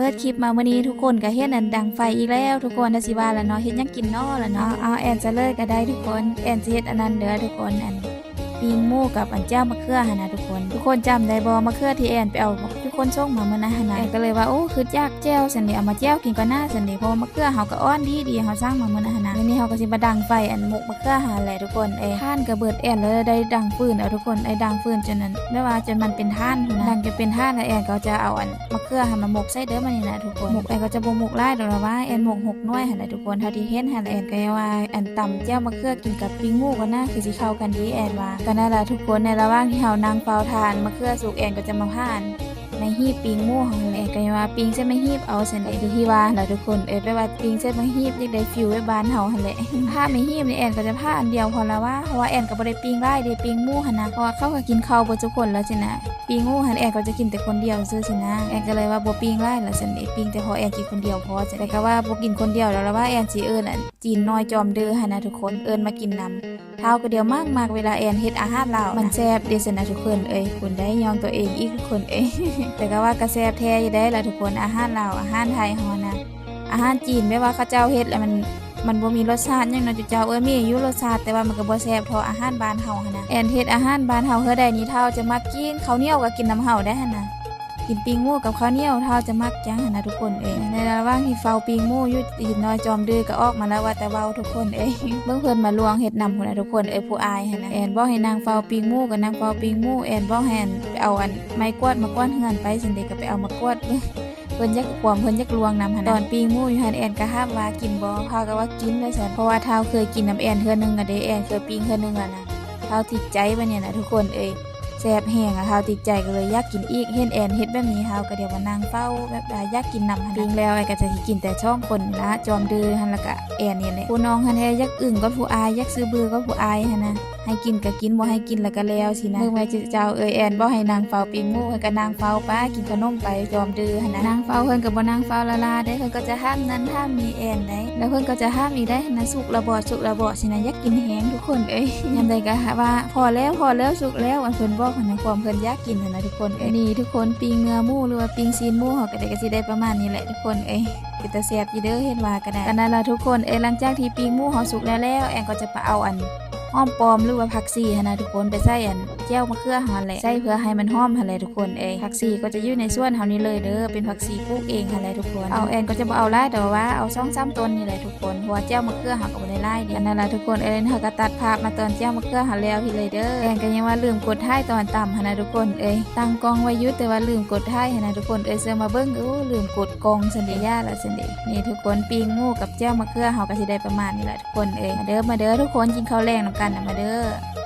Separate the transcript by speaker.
Speaker 1: เปิดคลิปมาวันนี้ทุกคนก็เฮ็ดอันดังไฟอีกแล้วทุกคนนะสิว่าแล้วเนาะเฮ็ดยังกินนาะล่ะเนาะเอาแอนจะเลิกก็ได้ทุกคนแอนจะเฮ็ดอันนั้นเด้อทุกคนอันปิงหมูกับอันเจ้ามะเขือหั่นนะทุกคน ทุกคนจำได้บ่มะเขือที่แอนไปเอาทุก คนส่งมาเมื่อนั้นหั่นนะแอนก็เลยว่าโอ้คือยากแจ้วสันนี่เอามาแจ้วกินก็น่าสันนี่เพราะว่ามะเขือเฮาก็อ้อนดีดีเฮาสร้างมาเมื่อนั้นหั่นนะแล้วนี่เฮาก็สิมาดังไฟอันหมกมะเขือหาแหละทุกคนเอ้ท่านก็เบิดแอนเลยได้ดังฟืนเอาทุกคนไอ้ดังฟืนจนนั้นไม่ว่าจนมันเป็นท่านพุ่นนะดังจะเป็นท่านแล้วแอนก็จะเอาอันมะเขือให้มาหมกใส่เด้อมันนี่นะทุกคนหมกแอนก็จะบ่หมกหลายดอกละว่าแอนหมกหกหน่วยหั่นแหละทุกคนเท่าที่เห็นหั่นแหละแอนก็ว่าอันตำแจ่วมะเขือกินกับปิ้งหมูก็น่าคือสิเข้ากันดีแอนว่าก็นั่นแหละทุกคนในระหว่างที่เฮานั่งเฝ้าทานมะเขือสุกแอนก็จะมาผ่าน ม่ฮีบปิงมู่ของแม่ก็ยังว่าปิงเส้นมาฮีบเอาเส้นเอ้ที่ว่าแหละทุกคนเอ็ดไปว่าปิงเส้นมาฮีบยังได้ฟิวไว้บ้านเฮาหันแหละผ้าไม่ฮีบนี่แอนก็จะผ้าอันเดียวพอละว่าเพราะว่าแอนก็บ่ได้ปิงได้เด้ปิงมู่หันนะเพราะว่าเขาก็กินข้าวบ่ทุกคนแล้วสินะ ปิงูหันแอนก็จะกินแต่คนเดียวซื่อสินะแอนก็เลยว่าบ่ปิงได้แล้วซั่นเด้ปิงแต่พอแอนกินคนเดียวพอจะได้ก็ว่าบ่กินคนเดียวแล้วละว่าแอนสิเอิ้นอันจีนน้อยจอมเด้อหันนะทุกคนเอิ้นมากินนำเท้าก็เดียวมากมากเวลาแอนเฮ็ดอาหารลามันแซ่บเดะสนะทุกคนเอ้ยคุณได้ยองตัวเองอีกทุกคนเอ้ยแต่ก็ว่ากระแซ่บแท้ยได้ละทุกคนอาหารลาอาหารไทยฮานะอาหารจีนไม่ว่าเขาเจ้าเฮ็ดแล้วมัน มันบ่มีรสชาติยังนาะจุเจ้าเอ้ยมีอยู่รสชาติแต่ว่ามันก็บ่แซ่บเท่าอาหารบ้านเฮาหั่นนะแอนเฮ็ดอาหารบ้านเฮาเฮ็ดได้นี่เท่าจะมักกินข้าวเหนียวก็กินน้ำเฮาได้หั่นนะกินปิงมูกับข้าวเหนียวเท่าจะมักจังหั่นนะทุกคนเองในระหว่างที่เฝ้าปิงมูอยู่หินน้อยจอมดื้อก็ออกมาแล้วว่าแต่เว้าทุกคนเองเบิ่งเพิ่นมาลวงเฮ็ดนำพุ่นน่ะทุกคนเอ้ยผู้อายหั่นนะแอนบอกให้นางเฝ้าปิงมูกับนางเฝ้าปิงมูแอนบอกให้อันไปเอาอันไม้กวาดมากวาดเฮือนไปสิเด็กก็ไปเอามากวาด เพิ่นยักหวามเพิ่นยักลวงนำหันะตอนปีงมูอยู่หันแอนก็ห้ามว่ากินบ่พาก็ว่ากินเลยซั่นเพราะว่าเท้าเคยกินน้ำแอนเทื่อนึงอะเด้แอนเคยปีงเทื่อนึงอะนะเท้าติดใจบัดเนี่ยนะทุกคนเอ้ย แซ่บแห้งอะเฮาติดใจก็เลยอยากกินอีกเห็นแอนเฮ็ดแบบนี้เฮาก็เดี๋ยวมานั่งเฝ้าแบบว่าอยากกินนำหันปิงแล้วไอ้ก็จะสิกินแต่ช่องคนนะจอมดื้อหันแล้วก็แอนนี่แหละผู้น้องหันแฮอยากอึ้งก็ผู้อายอยากซื้อบือก็ผู้อายหันนะให้กินก็กินบ่ให้กินแล้วก็แล้วสินะเมื่อไว้เจ้าเอ้ยแอนบ่ให้นางเฝ้าปิงหมู่ให้ก็นางเฝ้าป้ากินขนมไปจอมดื้อหันนะนางเฝ้าเพิ่นก็บ่นางเฝ้าละลาได้เพิ่นก็จะห้ามนั้นห้ามมีแอนได้แล้วเพิ่นก็จะห้ามอีกได้หันนะสุกระบอดสุกระบอดสินะอยากกินแฮงทุกคนเอ้ยยามใดก็ว่าพอแล้วพอแล้วสุกแล้วอันเพิ่นบอกหันนะความเพิ่นอยากกินหันนะทุกคนเอ้ยนี่ทุกคนปิงเนื้อหมูหรือว่าปิงซีนหมูเฮาก็ได้ก็สิได้ประมาณนี้แหละทุกคนเอ้ยเป็นตาแซ่บอยู่เด้อเฮ็ดว่าก็ได้กันนั่นล่ะทุกคนเอ้ยหลังจากที่ปิงหมูเฮาสุกแล้วแล้วแอนก็จะไปเอาอัน หอมปลอมหรือว่าผักชีหั่นะทุกคนไปใส่อันแจ้วมะเขือหันแหละใส่เพื่อให้มันหอมหันแหละทุกคนเองผักชีก็จะอยู่ในส่วนเฮานี่เลยเด้อเป็นผักชีปลูกเองหันแหละทุกคนเอาแอนก็จะบ่เอาหลายแต่ว่าเอา2 3ต้นนี่แหละทุกคนเพราะว่าแจ้วมะเขือเฮาก็บ่ได้หลายเดียวนั่นล่ะทุกคนเอ็นเฮาก็ตัดภาพมาตอนแจ้วมะเขือหันแล้วพี่เลยเด้อแอนก็ยังว่าลืมกดท้ายตอนต่ำหันนะทุกคนเอ้ยตั้งกองไว้ยู่แต่ว่าลืมกดท้ายหันนะทุกคนเอ้ยเสื้อมาเบิ่งอู้ลืมกดกองซั่นเด้ย่าละซั่นเด้นี่ทุกคนปิ้งหมูกับแจ้วมะเขือเฮาก็สิได้ประมาณนี้แหละทุกคนเอ้ยมาเด้อมาเด้อทุกคนกินข้าวแรงนํกันนะมาเด้อ